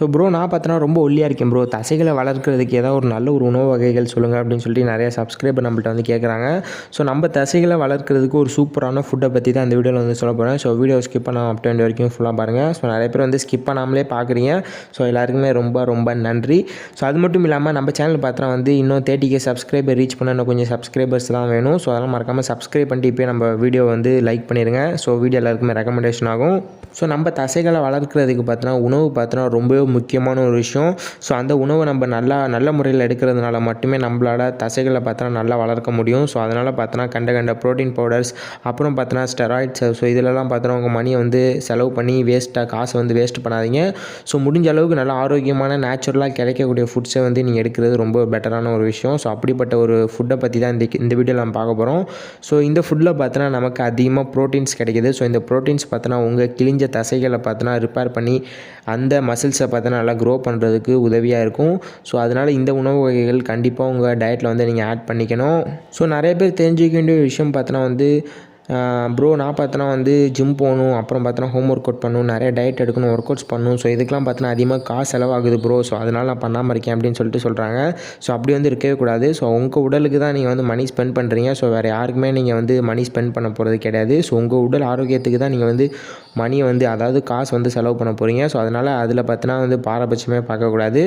So bro நான் பார்த்தோன்னா ரொம்ப ஒல்லியாக இருக்கேன் ப்ரோ தசைகளை வளர்க்குறதுக்கு ஏதாவது ஒரு நல்ல ஒரு உணவு வகைகள் சொல்லுங்கள் அப்படின்னு சொல்லிட்டு நிறைய சப்ஸ்கிரைபர் நம்மள்ட்ட வந்து கேட்குறாங்க ஸோ நம்ம தசைகளை வளர்க்குறதுக்கு ஒரு சூப்பரான ஃபுட்டை பற்றி தான் இந்த வீடியோவில் வந்து சொல்ல போகிறேன் ஸோ வீடியோ ஸ்கிப் பண்ண அப் டு வரைக்கும் ஃபுல்லாக பாருங்கள் ஸோ நிறைய பேர் வந்து ஸ்கிப் பண்ணாமலே பார்க்குறீங்க ஸோ எல்லாருக்குமே ரொம்ப ரொம்ப நன்றி. ஸோ அது மட்டும் இல்லாமல் நம்ம சேனல் பார்த்தா வந்து இன்னும் தேர்ட்டி கே சப்ஸ்கிரைபர் ரீச் பண்ண இன்னும் கொஞ்சம் சப்ஸ்கிரைபர்ஸ் தான் வேணும். ஸோ அதெல்லாம் மறக்காமல் சப்ஸ்கிரைப் பண்ணிட்டு இப்போ நம்ம வீடியோ வந்து லைக் பண்ணிடுங்க ஸோ வீடியோ எல்லாருக்குமே ரெக்கமெண்டேஷன் ஆகும். ஸோ நம்ம தசைகளை வளர்க்குறதுக்கு பார்த்தோன்னா உணவு பார்த்தோன்னா ரொம்பவே முக்கியமான ஒரு விஷயம். ஸோ அந்த உணவை நம்ம நல்லா நல்ல முறையில் எடுக்கிறதுனால மட்டுமே நம்மளால் தசைகளை பார்த்தோன்னா நல்லா வளர்க்க முடியும். ஸோ அதனால் பார்த்தோன்னா கண்ட கண்ட ப்ரோட்டீன் பவுடர்ஸ் அப்புறம் பார்த்தோன்னா ஸ்டெராய்ட்ஸ் ஸோ இதிலலாம் பார்த்தோன்னா உங்கள் மணியை வந்து செலவு பண்ணி வேஸ்ட்டாக காசை வந்து வேஸ்ட் பண்ணாதீங்க. ஸோ முடிஞ்ச அளவுக்கு நல்லா ஆரோக்கியமான நேச்சுரலாக கிடைக்கக்கூடிய ஃபுட்ஸை வந்து நீங்கள் எடுக்கிறது ரொம்ப பெட்டரான ஒரு விஷயம். ஸோ அப்படிப்பட்ட ஒரு ஃபுட்டை பற்றி தான் இந்த இந்த வீடியோவில் நம்ம பார்க்க போகிறோம் ஸோ இந்த ஃபுட்டில் பார்த்தோன்னா நமக்கு அதிகமாக ப்ரோட்டீன்ஸ் கிடைக்கிது. ஸோ இந்த ப்ரோட்டீன்ஸ் பார்த்தோன்னா உங்கள் கிழிஞ்ச தசைகளை பார்த்தோன்னா ரிப்பேர் பண்ணி அந்த மசில்ஸை பார்த்தா நல்லா க்ரோ பண்ணுறதுக்கு உதவியாக இருக்கும். ஸோ அதனால் இந்த உணவு வகைகள் கண்டிப்பாக உங்கள் டயட்டில் வந்து நீங்கள் ஆட் பண்ணிக்கணும். ஸோ நிறைய பேர் தெரிஞ்சுக்க வேண்டிய விஷயம் பார்த்தோன்னா வந்து ப்ரோ நான் பார்த்தோன்னா வந்து ஜிம் போகணும் அப்புறம் பார்த்தோன்னா ஹோம் ஒர்க் அவுட் பண்ணணும் நிறைய டயட் எடுக்கணும் ஒர்க் அவுட்ஸ் பண்ணணும். ஸோ இதுக்கெலாம் பார்த்தோன்னா அதிகமாக காசு செலவாகுது ப்ரோ ஸோ அதனால் நான் பண்ணாமல் இருக்கேன் அப்படின்னு சொல்லிட்டு சொல்கிறாங்க ஸோ அப்படி வந்து இருக்கவே கூடாது. ஸோ உங்கள் உடலுக்கு தான் நீங்கள் வந்து மணி ஸ்பெண்ட் பண்ணுறீங்க ஸோ வேறு யாருக்குமே நீங்கள் வந்து மணி ஸ்பெண்ட் பண்ண போகிறது கிடையாது. ஸோ உங்கள் உடல் ஆரோக்கியத்துக்கு தான் நீங்கள் வந்து மணியை வந்து அதாவது காசு வந்து செலவு பண்ண போகிறீங்க ஸோ அதனால் அதில் பார்த்தினா வந்து பாரபட்சமே பார்க்கக்கூடாது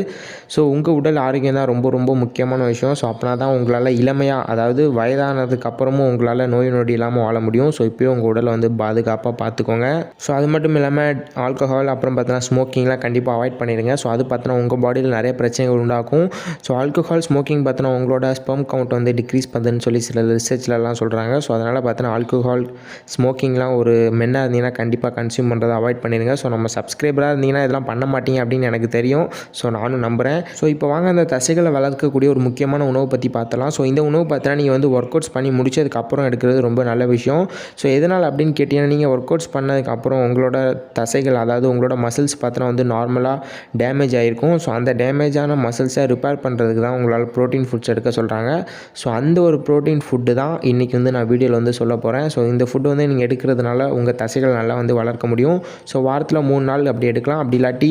ஸோ உங்கள் உடல் ஆரோக்கியம் தான் ரொம்ப ரொம்ப முக்கியமான விஷயம். ஸோ அப்படின்னா தான் உங்களால் இளமையாக அதாவது வயதானதுக்கு அப்புறமும் உங்களால் நோய் நொடி இல்லாமல் வாழ முடியும். முடியும் ஸோ இப்போயும் உங்கள் உடலை வந்து பாதுகாப்பாக பார்த்துக்கோங்க. ஸோ அது மட்டும் இல்லாமல் ஆல்கஹால் அப்புறம் பார்த்தீங்கன்னா ஸ்மோக்கிங்லாம் கண்டிப்பாக அவாய்ட் பண்ணிடுங்க. ஸோ அது பார்த்தோன்னா உங்கள் பாடியில் நிறைய பிரச்சனைகள் உண்டாக்கும். ஸோ ஆல்கஹால் ஸ்மோக்கிங் பார்த்தோன்னா உங்களோட ஸ்பம் கவுண்ட் வந்து டிக்ரீஸ் பண்ணுதுன்னு சொல்லி சில ரிசர்ச்லலாம் சொல்கிறாங்க ஸோ அதனால் பார்த்தோன்னா ஆல்கஹால் ஸ்மோக்கிங்லாம் ஒரு மென்னாக இருந்தீங்கன்னா கண்டிப்பாக கன்சியூம் பண்ணுறதை அவாய்ட் பண்ணிடுங்க. ஸோ நம்ம சப்ஸ்கிரைபராக இருந்தீங்கன்னா இதெல்லாம் பண்ண மாட்டீங்க அப்படின்னு எனக்கு தெரியும். ஸோ நானும் நம்புகிறேன் ஸோ இப்போ வாங்க அந்த தசைகளை வளர்க்கக்கூடிய ஒரு முக்கியமான உணவை பற்றி பார்த்தலாம் ஸோ இந்த உணவு பார்த்தா நீங்கள் வந்து ஒர்க் அவுட்ஸ் பண்ணி முடிச்சதுக்கப்புறம் எடுக்கிறது ரொம்ப நல்ல விஷயம். ஸோ எதனால் அப்படின்னு கேட்டிங்கன்னா நீங்கள் ஒர்க் அவுட்ஸ் பண்ணதுக்கப்புறம் உங்களோட தசைகள் அதாவது உங்களோட மசில்ஸ் பார்த்தோன்னா வந்து நார்மலாக டேமேஜ் ஆகிருக்கும் ஸோ அந்த டேமேஜான மசில்ஸை ரிப்பேர் பண்ணுறதுக்கு தான் உங்களால் ப்ரோட்டீன் ஃபுட்ஸ் எடுக்க சொல்கிறாங்க ஸோ அந்த ஒரு ப்ரோட்டீன் ஃபுட்டு தான் இன்றைக்கி வந்து நான் வீடியோவில் வந்து சொல்ல போகிறேன் ஸோ இந்த ஃபுட்டு வந்து நீங்கள் எடுக்கிறதுனால உங்கள் தசைகள் நல்லா வந்து வளர்க்க முடியும். ஸோ வாரத்தில் மூணு நாள் அப்படி எடுக்கலாம். அப்படி இல்லாட்டி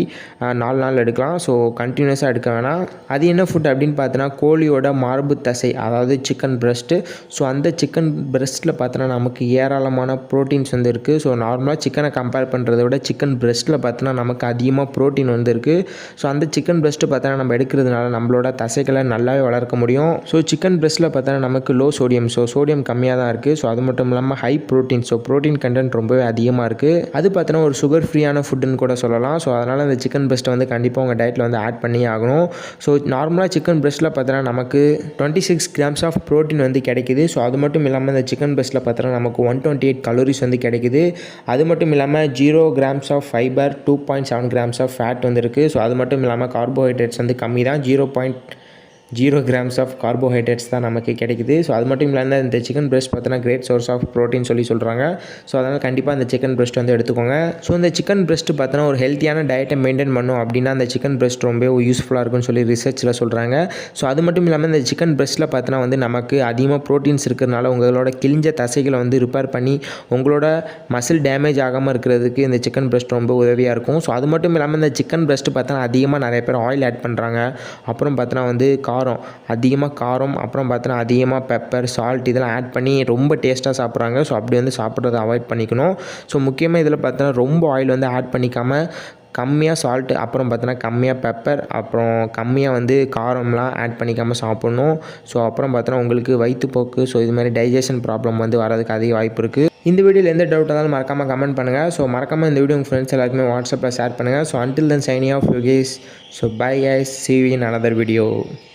நாலு நாள் எடுக்கலாம். ஸோ கண்டினியூஸாக எடுக்க வேணாம். அது என்ன ஃபுட் அப்படின்னு பார்த்தோன்னா கோழியோட மார்பு தசை அதாவது சிக்கன் பிரஸ்ட்டு ஸோ அந்த சிக்கன் பிரஸ்ட்டில் பார்த்தோன்னா நமக்கு நமக்கு ஏராளமான ப்ரோட்டீன்ஸ் வந்து இருக்குது ஸோ நார்மலாக சிக்கனை கம்பேர் பண்ணுறத விட சிக்கன் பிரெஸ்ட்டில் பார்த்தோன்னா நமக்கு அதிகமாக ப்ரோட்டீன் வந்து ஸோ அந்த சிக்கன் பிரெஸ்ட்டு பார்த்தோன்னா நம்ம எடுக்கிறதுனால நம்மளோட தசைகளை நல்லாவே வளர்க்க முடியும். ஸோ சிக்கன் பிரெஸ்ட்டில் பார்த்தோன்னா நமக்கு லோ சோடியம் ஸோ சோடியம் கம்மியாக தான் இருக்குது ஸோ அது மட்டும் இல்லாமல் high protein so protein content ரொம்பவே அதிகமாக இருக்குது அது பார்த்தோன்னா ஒரு சுகர் ஃப்ரீயான ஃபுட்டுன்னு கூட சொல்லலாம். ஸோ அதனால் அந்த சிக்கன் பிரெஸ்ட்டை வந்து கண்டிப்பாக உங்கள் டயட்டில் வந்து ஆட் பண்ணி ஆகணும். ஸோ நார்மலாக சிக்கன் பிரெஸ்ட்டில் பார்த்தோன்னா நமக்கு twenty six grams of protein வந்து கிடைக்குது. ஸோ அது மட்டும் இல்லாமல் இந்த சிக்கன் பிரெஸ்ட்டில் பார்த்தோன்னா நமக்கு ஒன் டுவெண்ட்டி எயிட் கலோரிஸ் வந்து கிடைக்குது. அது மட்டும் இல்லாமல் zero grams of fibre two point seven grams of fat வந்துருக்கு ஸோ அது மட்டும் இல்லாமல் கார்போஹைட்ரேட்ஸ் வந்து கம்மி தான் zero point zero grams of carbohydrates தான் நமக்கு கிடைக்குது. ஸோ அது மட்டும் இல்லாமல் இந்த சிக்கன் பிரஸ்ட் பார்த்தோன்னா கிரேட் சோர்ஸ் ஆஃப் ப்ரோட்டீன் சொல்லி சொல்கிறாங்க ஸோ அதனால் கண்டிப்பாக அந்த சிக்கன் பிரஸ்ட் வந்து எடுத்துக்கோங்க. ஸோ இந்த சிக்கன் பிரஸ்ட் பார்த்தோன்னா ஒரு ஹெல்த்தியான டயட்டை மெயின்டைன் பண்ணும் அப்படின்னா அந்த சிக்கன் பிரஸ்ட் ரொம்ப யூஸ்ஃபுல்லாக இருக்கும்னு சொல்லி ரிசர்ச்சில் சொல்கிறாங்க ஸோ அது மட்டும் இல்லாமல் இந்த சிக்கன் பிரஸ்ட்டில் பார்த்தோன்னா வந்து நமக்கு அதிகமாக ப்ரோட்டீன்ஸ் இருக்கிறதுனால உங்களோட கிழிஞ்ச தசைகளை வந்து ரிப்பேர் பண்ணி உங்களோட மசில் டேமேஜ் ஆகாமல் இருக்கிறதுக்கு இந்த சிக்கன் பிரஸ்ட் ரொம்ப உதவியாக இருக்கும். ஸோ அது மட்டும் இல்லாமல் இந்த சிக்கன் பிரஸ்ட் பார்த்தோன்னா அதிகமாக நிறைய பேர் ஆயில் ஆட் பண்ணுறாங்க அப்புறம் பார்த்தோன்னா வந்து காரம் அதிகமாக காரம் அப்புறம் பார்த்தோன்னா அதிகமாக பெப்பர் சால்ட் இதெல்லாம் ஆட் பண்ணி ரொம்ப டேஸ்ட்டாக சாப்பிட்றாங்க. ஸோ அப்படி வந்து சாப்பிட்றத அவாய்ட் பண்ணிக்கணும். ஸோ முக்கியமாக இதில் பார்த்தோன்னா ரொம்ப ஆயில் வந்து ஆட் பண்ணிக்காமல் கம்மியாக சால்ட்டு அப்புறம் பார்த்தோன்னா கம்மியாக பெப்பர் அப்புறம் கம்மியாக வந்து காரம்லாம் ஆட் பண்ணிக்காமல் சாப்பிட்ணும். ஸோ அப்புறம் பார்த்தோன்னா உங்களுக்கு வயிற்றுப்போக்கு ஸோ இது மாதிரி டைஜஷன் ப்ராப்ளம் வந்து வரதுக்கு அதிக வாய்ப்பு இருக்குது இந்த வீடியோவில் எந்த டவுட் இருந்தாலும் மறக்காமல் கமெண்ட் பண்ணுங்கள் ஸோ மறக்காமல் இந்த வீடியோ உங்கள் ஃப்ரெண்ட்ஸ் எல்லாருக்குமே வாட்ஸ்அப்பில் ஷேர் பண்ணுங்கள் so until then signing off you guys so bye guys see in another video